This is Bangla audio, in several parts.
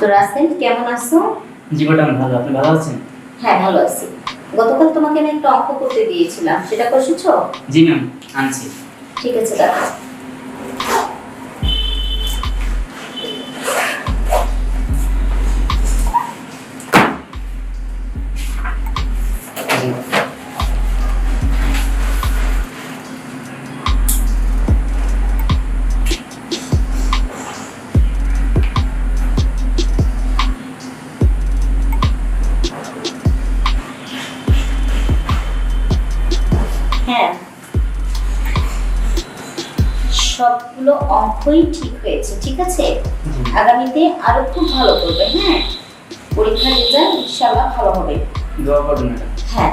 তো রাসেল কেমন আছো? জি ম্যাডাম ভালো। আপনি ভালো আছেন? হ্যাঁ ভালো আছি। গতকাল তোমাকে আমি একটা অঙ্ক করতে দিয়েছিলাম। সেটা কষেছো জি ম্যাম আনছি। ঠিক আছে দেখো। হ্যাঁ। সবগুলো অঙ্কই ঠিক হয়েছে ঠিক আছে? আগামীতে আরও খুব ভালো করবে হ্যাঁ? পরীক্ষার রেজাল্ট ইনশাআল্লাহ ভালো হবে। দোয়া করবেন হ্যাঁ।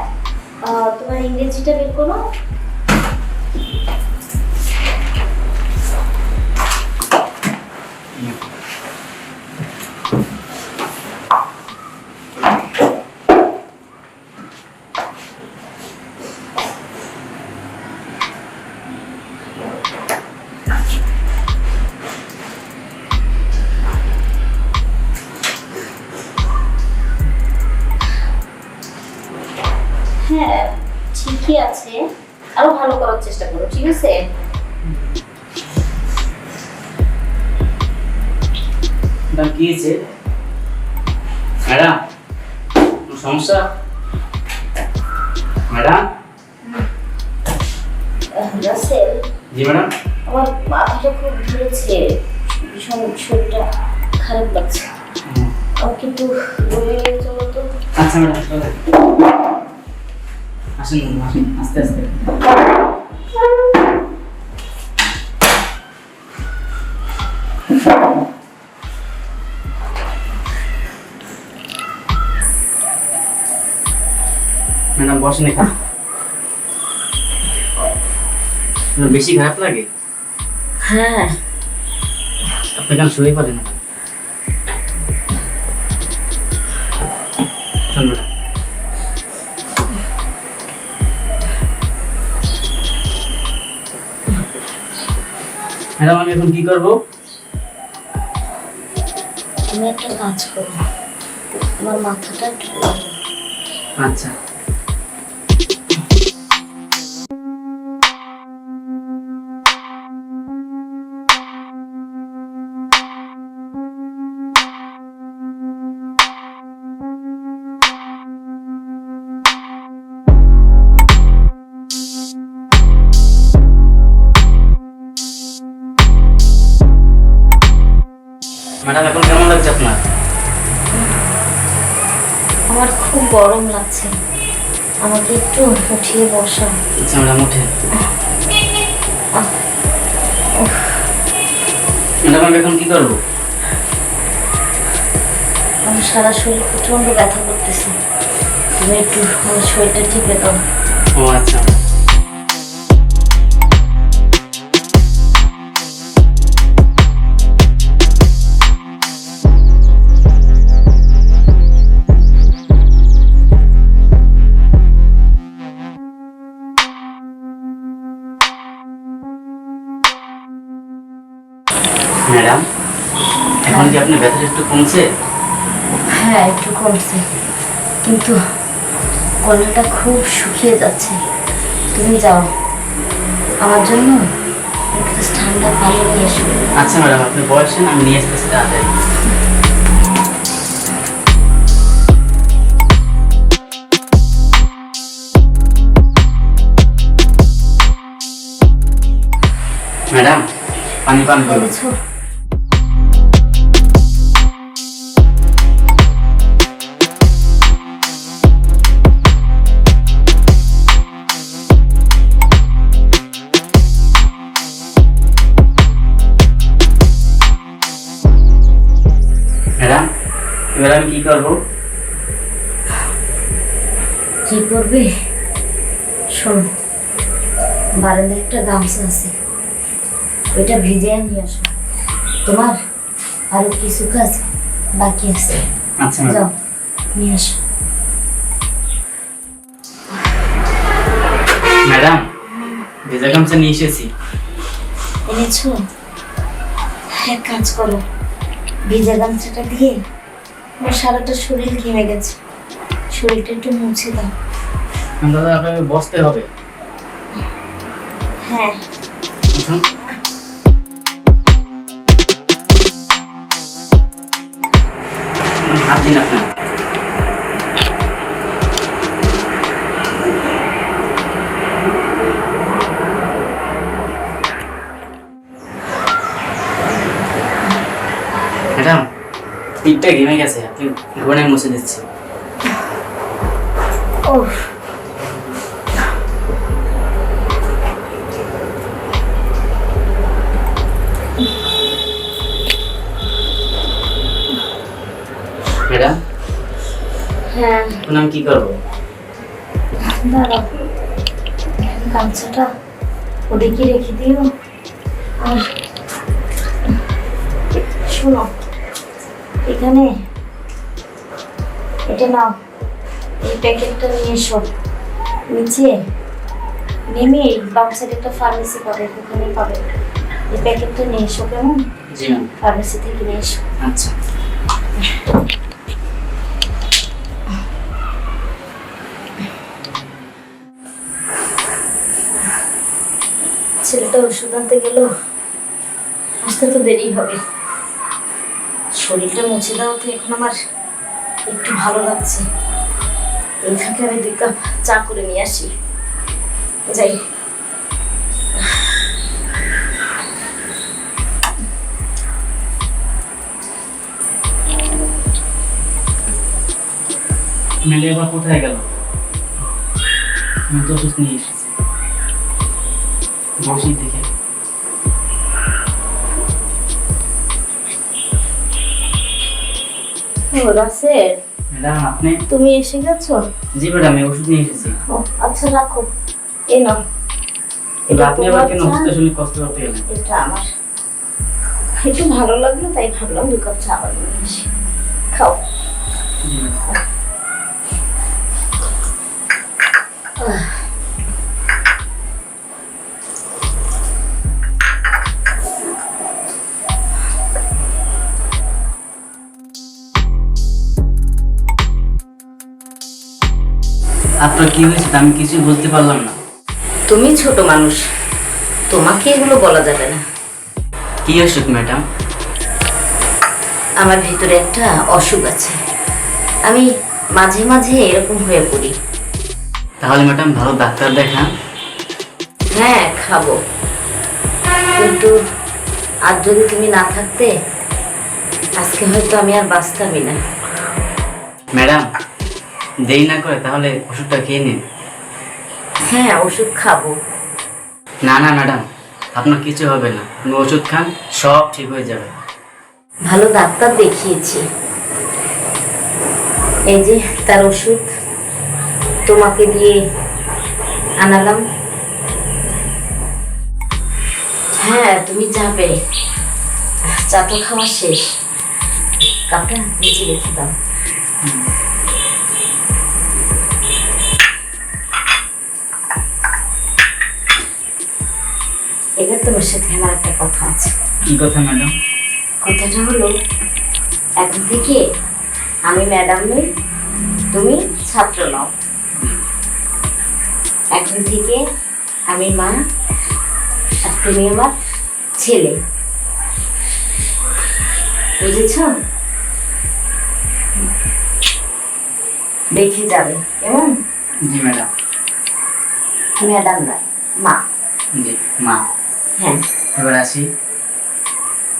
তোমার ইংরেজিটা বের করো। ঠিকই আছে আরও ভালো করার চেষ্টা করো ঠিক আছে? ম্যাডাম কি হয়েছে? ম্যাডাম সমস্যা? ম্যাডাম? রাসেল? জি ম্যাডাম? আমার মাথাটা খুব ধরেছে ভীষণ শরীরটা খারাপ লাগছে। আমাকে একটু রুমে চলো তো। আচ্ছা ম্যাডাম আসেন আসেন আস্তে আস্তে। ম্যাডাম বসেন এখানে। বেশি খারাপ লাগে? হ্যাঁ। আপনি কেন শুয়ে পড়েন না। ম্যাডাম আমি এখন কি করব? তুমি একটা কাজ করো আমার মাথাটা আচ্ছা। ম্যাডাম এখন কেমন লাগছে আপনার? আমার খুব গরম লাগছে। আমাকে একটু উঠিয়ে বসা। আচ্ছা ম্যাডাম উঠে। ম্যাডাম আমি এখন কি করব? আমার সারা শরীর প্রচণ্ড ব্যথা করতেছে। তুমি একটু আমার শরীরটা টিপে দাও ও আচ্ছা। ম্যাডাম এখন কি আপনার ব্যথাটা একটু কমছে? হ্যাঁ একটু কমছে। কিন্তু গলাটা খুব শুকিয়ে যাচ্ছে। তুমি যাও। আমার জন্য ঠান্ডা পানি নিয়ে এসো। আচ্ছা ম্যাডাম আপনি বয়সেন আমি নিয়ে আসতেছি তাড়াতাড়ি ম্যাডাম পানি পান করুন। এবার আমি কি করব? কি করবে? শোন বারান্দায় একটা গামছা আছে। ওইটা ভিজিয়ে নিয়ে আসো। তোমার আরও কিছু কাজ বাকি আছে। আচ্ছা যাও নিয়ে আসো। ম্যাডাম ভেজা গামছা নিয়ে এসেছি। এনেছো? এক কাজ করো। ভিজা গামছাটা দিয়ে আমার সারাটা শরীর ঘেমে গেছে। শরীরটা একটু মুছে দাও। দাদা আপনাকে বসতে হবে। হ্যাঁ। আপনি হাত দিন আপনার পিঠটা ঘেমে গেছে আপনি ঘুরে মুছে দিচ্ছি। ও ম্যাডাম? হ্যাঁ। কি করব? গামছাটা ওদিকে রেখে দিও। আর শোনো এখানে? এটা নাও। এই প্যাকেটটা নিয়ে এসো। নিচে? নেমে বাম সাইডে একটা ফার্মেসি পাবে ওখানে পাবে। এই প্যাকেটটা নিয়ে এসো কেমন? জি ম্যাম ফার্মেসি থেকে নিয়ে এসো। আচ্ছা। ছেলেটা ওষুধ আনতে গেল। আসতে তো দেরি হবে। শরীরটা মুছে দাও তো, এখন আমার একটু ভালো লাগছে। এই ফাঁকে আমি দুই কাপ চা করে নিয়ে আসি। যাই। কোথায় গেল? রাসেল ম্যাডাম আপনি? তুমি এসে গেছো? জি ম্যাডাম আমি ওষুধ নিয়ে এসেছি। আচ্ছা রাখো। এ নাও। এবার আপনি আবার কেন ওষুধটা শুনে কষ্ট করতে গেলেন? এটা আমার। একটু ভালো লাগল তাই ভাবলাম দুই কাপ চা আবার নিয়ে খাও। জি ম্যাডাম। আপনার কি হয়েছে আমি কিছুই বুঝতে পারলাম না। তুমি ছোট মানুষ তোমাকে এগুলো বলা যাবে না। কি অসুখ ম্যাডাম? আমার ভিতরে একটা অসুখ আছে। আমি মাঝে মাঝে এরকম হয়ে পড়ি। তাহলে ম্যাডাম ভালো ডাক্তার দেখান। হ্যাঁ খাব। কিন্তু আর যদি তুমি না থাকতে আজকে হয়তো আমি আর বাঁচতামই না। ম্যাডাম দেরি না করে তাহলে ওষুধটা খেয়ে নিন। হ্যাঁ ওষুধ খাব। না না ম্যাডাম আপনার কিছু হবে না। আপনি ওষুধ খান সব ঠিক হয়ে যাবে। ভালো ডাক্তার দেখিয়েছি। এই যে তার ওষুধ তোমাকে দিয়ে আনালাম। হ্যাঁ তুমি যাবে। চা তো খাওয়া শেষ। কাপটা নিচে রেখে দাও। এবার তোমার সাথে আমার একটা কথা আছে। কি কথা ম্যাডাম? কথাটা হলো এখন থেকে আমি ম্যাডাম নই তুমি ছাত্র নাও। এখন থেকে আমি মা আর তুমি আমার ছেলে। বুঝেছ? দেখে যাবে কেমন? জি ম্যাডাম। ম্যাডাম নয় মা। জি মা। হ্যাঁ এবার আসি।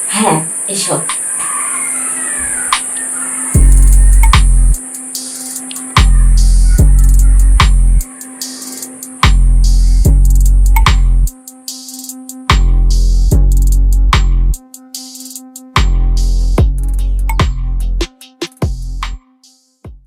হ্যাঁ এসব